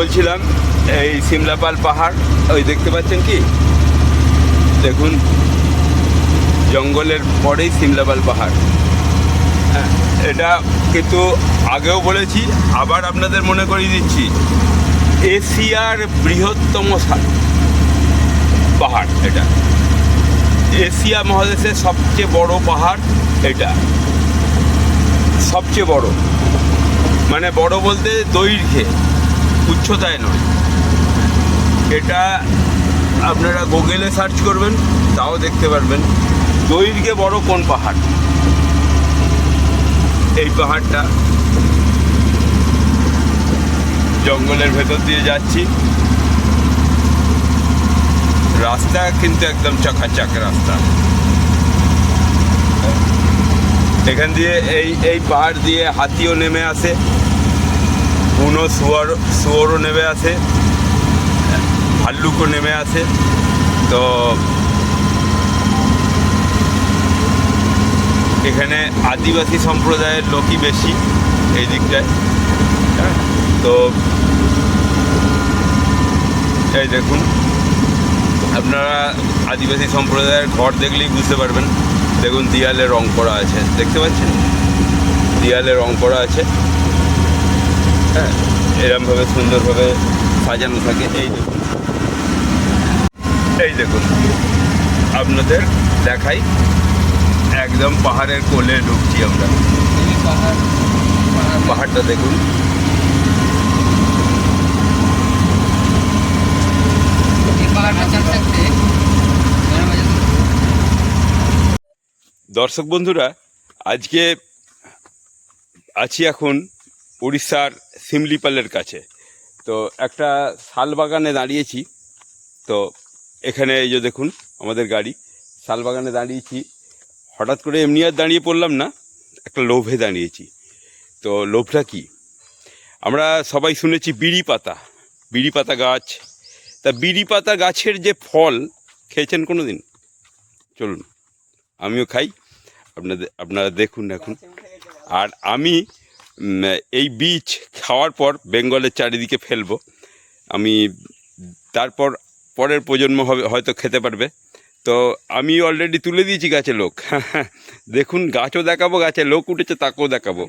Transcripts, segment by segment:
বলছিলাম এই সিমলাপাল পাহাড় ওই দেখতে পাচ্ছেন কি? দেখুন জঙ্গলের পরেই সিমলাপাল পাহাড়। হ্যাঁ, এটা কিন্তু আগেও বলেছি আবার আপনাদের মনে করিয়ে দিচ্ছি। এশিয়ার বৃহত্তম পাহাড় এটা। এশিয়া মহাদেশের সবচেয়ে বড় পাহাড় এটা। সবচেয়ে বড়। মানে বড় বলতে দৈর্ঘ্যে। উচ্চতায় নয়। এটা আপনারা গুগলে সার্চ করবেন, তাও দেখতে পারবেন। দৈর্ঘ্যে বড় কোন পাহাড়? এই পাহাড়টা। জঙ্গলের ভেতর দিয়ে যাচ্ছি। রাস্তা কিন্তু একদম চাকাচাক রাস্তা। এখান দিয়ে এই এই পাহাড় দিয়ে হাতিও নেমে আসে। বুনো শুয়ার শুয়োরও নেমে আসে ভাল্লুকও নেমে আসে তো এখানে আদিবাসী সম্প্রদায়ের লোকই বেশি এই দিকটায়। তো এই দেখুন, আপনারা আদিবাসী সম্প্রদায়ের ঘর দেখলেই বুঝতে পারবেন। দেখুন, দেয়ালে রং করা আছে, দেখতে পাচ্ছেন? দেয়ালে রং করা আছে। হ্যাঁ এরমভাবে সুন্দরভাবে সাজানো থাকে। এই দেখুন। এই দেখুন। আপনাদের দেখাই একদম পাহাড়ের কোলে ঢুকছি আমরা। পাহাড়টা দেখুন। দর্শক বন্ধুরা, আজকে আছি এখন উড়িষ্যার সিমলিপালের কাছে। তো একটা শাল বাগানে দাঁড়িয়েছি। তো এখানে এই যে দেখুন, আমাদের গাড়ি। শাল বাগানে দাঁড়িয়েছি। হঠাৎ করে এমনি আর দাঁড়িয়ে পড়লাম না, একটা লোভে দাঁড়িয়েছি। তো লোভটা কি? আমরা সবাই শুনেছি বিড়ি পাতা বিড়ি পাতা গাছ। তা বিড়ি পাতা গাছের যে ফল, খেয়েছেন কোনো দিন চলুন, আমিও খাই। আপনাদের, আপনারা দেখুন এখন আর আমি এই বীজ খাওয়ার পর বেঙ্গলের চারিদিকে ফেলব। আমি তারপর পরের প্রজন্ম হবে হয়তো খেতে পারবে। তো আমি অলরেডি তুলে দিয়েছি গাছে লোক। দেখুন গাছও দেখাবো গাছে লোক উঠেছে তাকেও দেখাবো।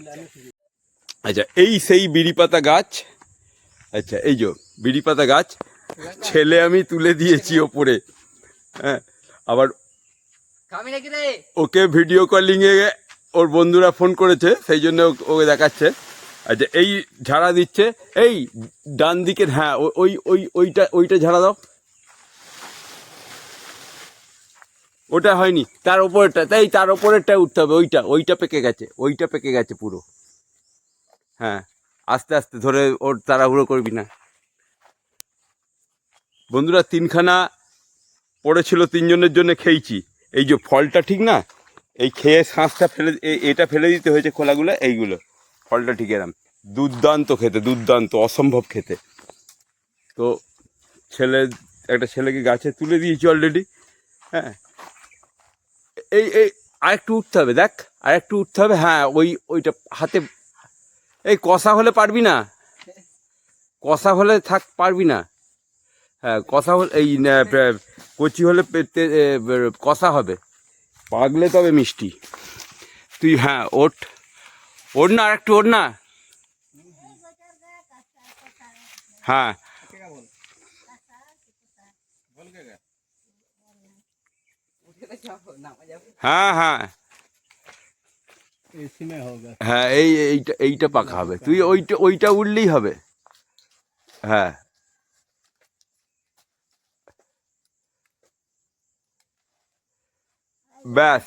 আচ্ছা এই সেই বিড়ি পাতা গাছ। আচ্ছা এই যে বিড়ি পাতা গাছ। ছেলে আমি তুলে দিয়েছি ওপরে। হ্যাঁ আবার ওকে ভিডিও কলিংয়ে ওর বন্ধুরা ফোন করেছে, সেই জন্য ওকে দেখাচ্ছে। আচ্ছা এই ঝাড়া দিচ্ছে। এই, ডান দিকের হ্যাঁ ওই ওই ওইটা ওইটা ঝাড়া দাও। ওটা হয়নি, তার ওপরেরটা, তাই তার ওপরেরটা উঠতে হবে, ওইটা ওইটা পেকে গেছে, ওইটা পেকে গেছে পুরো। হ্যাঁ আস্তে আস্তে, ধরে ওর তাড়াহুড়ো করবি না। বন্ধুরা, তিনখানা পড়েছিল, তিনজনের জন্য খেয়েছি। এই যে ফলটা ঠিক না? এই খেয়ে শাঁসটা ফেলে এটা ফেলে দিতে হয়েছে খোলাগুলো, এইগুলো। ফলটা ঠিক এরাম। দুর্দান্ত খেতে, দুর্দান্ত, অসম্ভব খেতে। তো ছেলে, একটা ছেলেকে গাছে তুলে দিয়েছি অলরেডি হ্যাঁ। এই এই, আরেকটু উঠতে হবে, দেখ, আরেকটু উঠতে হবে হ্যাঁ ওই, ওইটা হাতে, এই কষা হলে পারবি না। কষা হলে থাক, পারবি না। হ্যাঁ কষা হলে, এই কচি হলে কষা হবে। পাগলে তবে মিষ্টি। তুই হ্যাঁ ওট ওর না আর একটু ওর না। হ্যাঁ। হ্যাঁ হ্যাঁ। হ্যাঁ এই এইটা এইটা পাকা হবে। তুই ওইটা ওইটা উঠলেই হবে। হ্যাঁ। ব্যাস।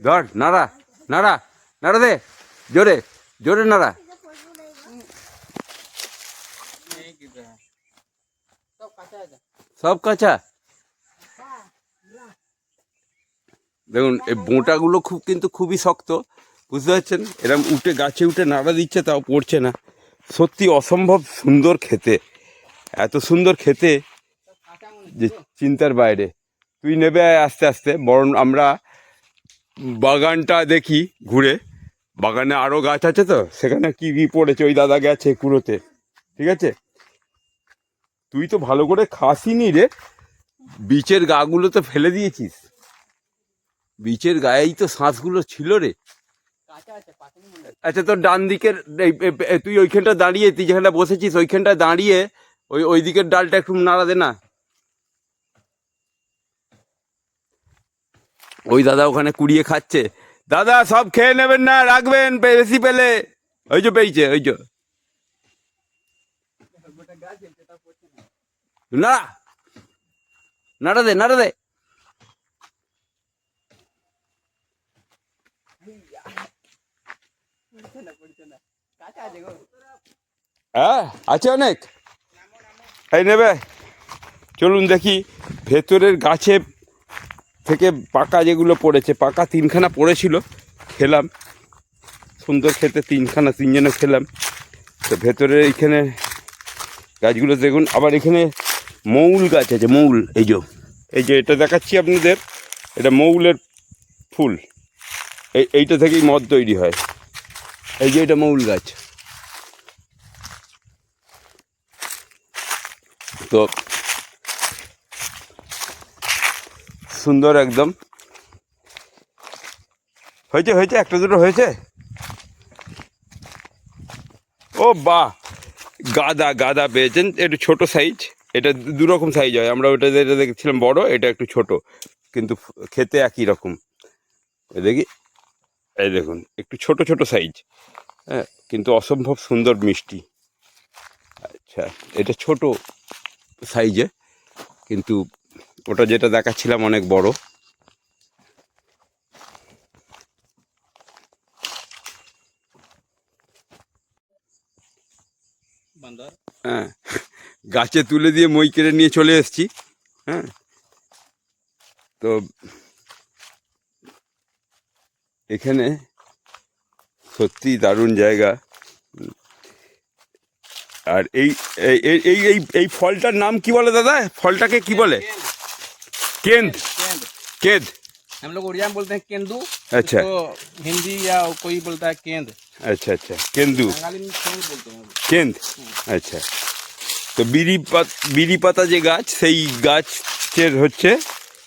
ধর, নাড়া নাড়া নাড়া দে, জোরে জোরে নাড়া। সব কাঁচা? দেখুন, এই বোঁটাগুলো খুব, কিন্তু খুবই শক্ত, বুঝতে পারছেন? এরকম উঠে, গাছে উঠে নাড়া দিচ্ছে, তাও পড়ছে না। সত্যি অসম্ভব সুন্দর খেতে। এত সুন্দর খেতে যে চিন্তার বাইরে। তুই নেবে আস্তে আস্তে বরং আমরা বাগানটা দেখি ঘুরে। বাগানে আরও গাছ আছে তো সেখানে কি কি পড়েছে ওই দাদা গেছে কুড়োতে। ঠিক আছে? তুই তো ভালো করে খাসিনি রে। বিচের গাগুলো তো ফেলে দিয়েছিস। বিচের গায়েই তো শ্বাসগুলো ছিল রে। আচ্ছা তোর ডান দিকের তুই ওইখানটা দাঁড়িয়ে তুই যেখানটা বসেছিস ওইখানটা দাঁড়িয়ে ওই ওই দিকের ডালটা একটু নাড়া দে না। ওই দাদা ওখানে কুড়িয়ে খাচ্ছে। দাদা, সব খেয়ে নেবেন না, রাখবেন বেশি পেলে। ওই যে পেয়েছে, ওই যে। না নাড়া দে নাড়া দে। হ্যাঁ আছে অনেক। এই নেবে। চলুন দেখি, ভেতরের গাছে থেকে পাকা যেগুলো পড়েছে, পাকা তিনখানা পড়েছিল, খেলাম। সুন্দর খেতে তিনখানা, তিনজনে খেলাম। তো ভেতরে এইখানে গাছগুলো দেখুন, আবার এখানে মৌল গাছ আছে, মৌল, এই যে এই যে এটা দেখাচ্ছি আপনাদের, এটা মৌলের ফুল। এই, এইটা থেকেই মদ তৈরি হয়। এই যে এটা মৌল গাছ। তো সুন্দর একদম। হয়েছে হয়েছে, একটা দুটো হয়েছে? ও বাহ! গাদা গাদা পেয়েছেন। একটু ছোট সাইজ এটা দু- দু রকম সাইজ হয়। আমরা ওটা যেটা দেখছিলাম বড়, এটা একটু ছোট। কিন্তু খেতে একই রকম। দেখি, এই দেখুন, একটু ছোট ছোট সাইজ হ্যাঁ কিন্তু অসম্ভব সুন্দর মিষ্টি। আচ্ছা এটা ছোট সাইজে কিন্তু ওটা যেটা দেখাচ্ছিলাম অনেক বড়। হ্যাঁ গাছে তুলে দিয়ে মই কেড়ে নিয়ে চলে এসেছি। হ্যাঁ তো এখানে সত্যি দারুণ জায়গা। আর এই- এই এই এই ফলটার নাম কি বলে দাদা? ফলটাকে কি বলে? কেন্দ केंद কেদ हम लोग उड़िया में बोलते हैं केंदू अच्छा। इसको हिंदी या कोई बोलता है केंद আচ্ছা আচ্ছা কেন্দু बंगाली में केंद बोलते हैं কেন্দ আচ্ছা তো বিড়ি পাত বিড়ি পাতা যে গাছ সেই গাছের হচ্ছে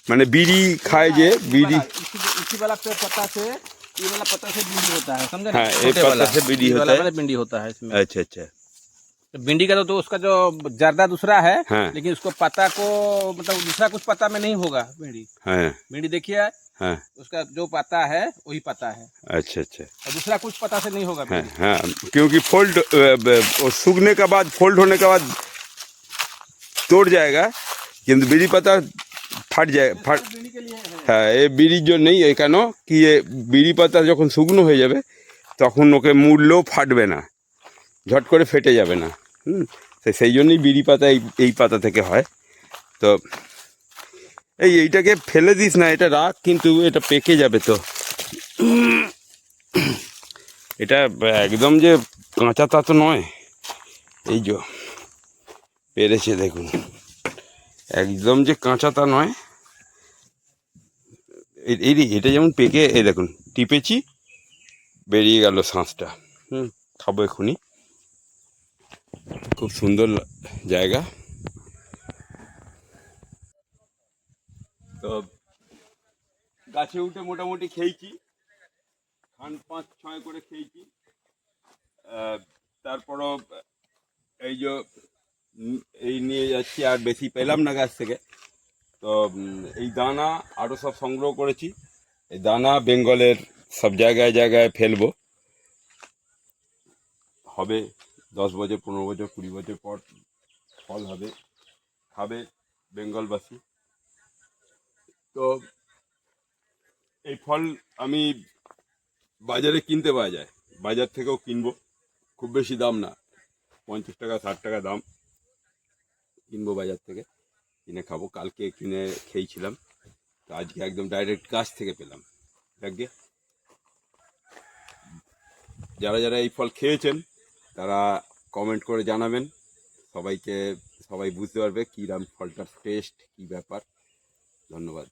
মানে বিড়ি খায় যে বিড়ি वाला, इसी इसी वाला पेड़ पत्ता से ये वाला पत्ता से भिंडी होता है समझे हाँ, ना? एक छोटे पत्ता वाला। से भिंडी ये होता वाला है। वाला भिंडी होता है इसमें আচ্ছা আচ্ছা तो भिंडी का तो, तो उसका जो जर्दा दूसरा है हाँ। लेकिन उसको पत्ता को मतलब दूसरा कुछ पत्ता में नहीं होगा भिंडी হ্যাঁ भिंडी देखिए হ্যাঁ उसका जो पत्ता है वही पत्ता है अच्छा अच्छा और दूसरा कुछ पत्ता से नहीं होगा हाँ भिंडी हाँ क्योंकि फोल्ड अ, ब- वो सूखने के बाद फोल्ड होने के बाद तोड़ जाएगा কিন্তু বিড়ি পাতা ফাট যায় ফাট भिंडी के लिए है হ্যাঁ এ বিড়ির জন্যই এই কেন কি এ বিড়ি পাতা যখন শুকনো হয়ে যাবে তখন ওকে মুড়লেও ফাটবে না ঝট করে ফেটে যাবে না। হুম সেই জন্যই বিড়ি পাতা এই এই পাতা থেকে হয়। তো এই এইটাকে ফেলে দিস না, এটা রাখ, কিন্তু এটা পেকে যাবে তো। এটা একদম যে কাঁচা তা তো নয়। এই যে পেরেছে দেখুন। একদম যে কাঁচা তা নয়। এই এটা যেমন পেকে, এই দেখুন, টিপেছি, বেরিয়ে গেল শাঁসটা। হুম, খাব এখনই। খুব সুন্দর জায়গা। তো গাছে উঠে মোটামুটি খেয়েছি। খান পাঁচ ছয় করে খেয়েছি। তারপরও এই যে এই নিয়ে যাচ্ছি আর বেশি পেলাম না গাছ থেকে। তো এই দানা আরও সব সংগ্রহ করেছি। এই দানা বেঙ্গলের সব জায়গায় জায়গায় ফেলব। হবে দশ বছর, পনেরো বছর, কুড়ি বছর পর ফল হবে, খাবে বেঙ্গলবাসী। তো এই ফল আমি বাজারে কিনতে পাওয়া যায়। বাজার থেকেও কিনবো। খুব বেশি দাম না। পঞ্চাশ টাকা, ষাট টাকা দাম। কিনবো বাজার থেকে। কিনে খাব। কালকে কিনে খেয়েছিলাম। তো আজকে একদম ডাইরেক্ট গাছ থেকে পেলাম। যাকে যারা যারা এই ফল খেয়েছেন তারা কমেন্ট করে জানাবেন। সবাইকে, সবাই বুঝতে পারবে কী রাম ফলটার টেস্ট কী ব্যাপার। ধন্যবাদ।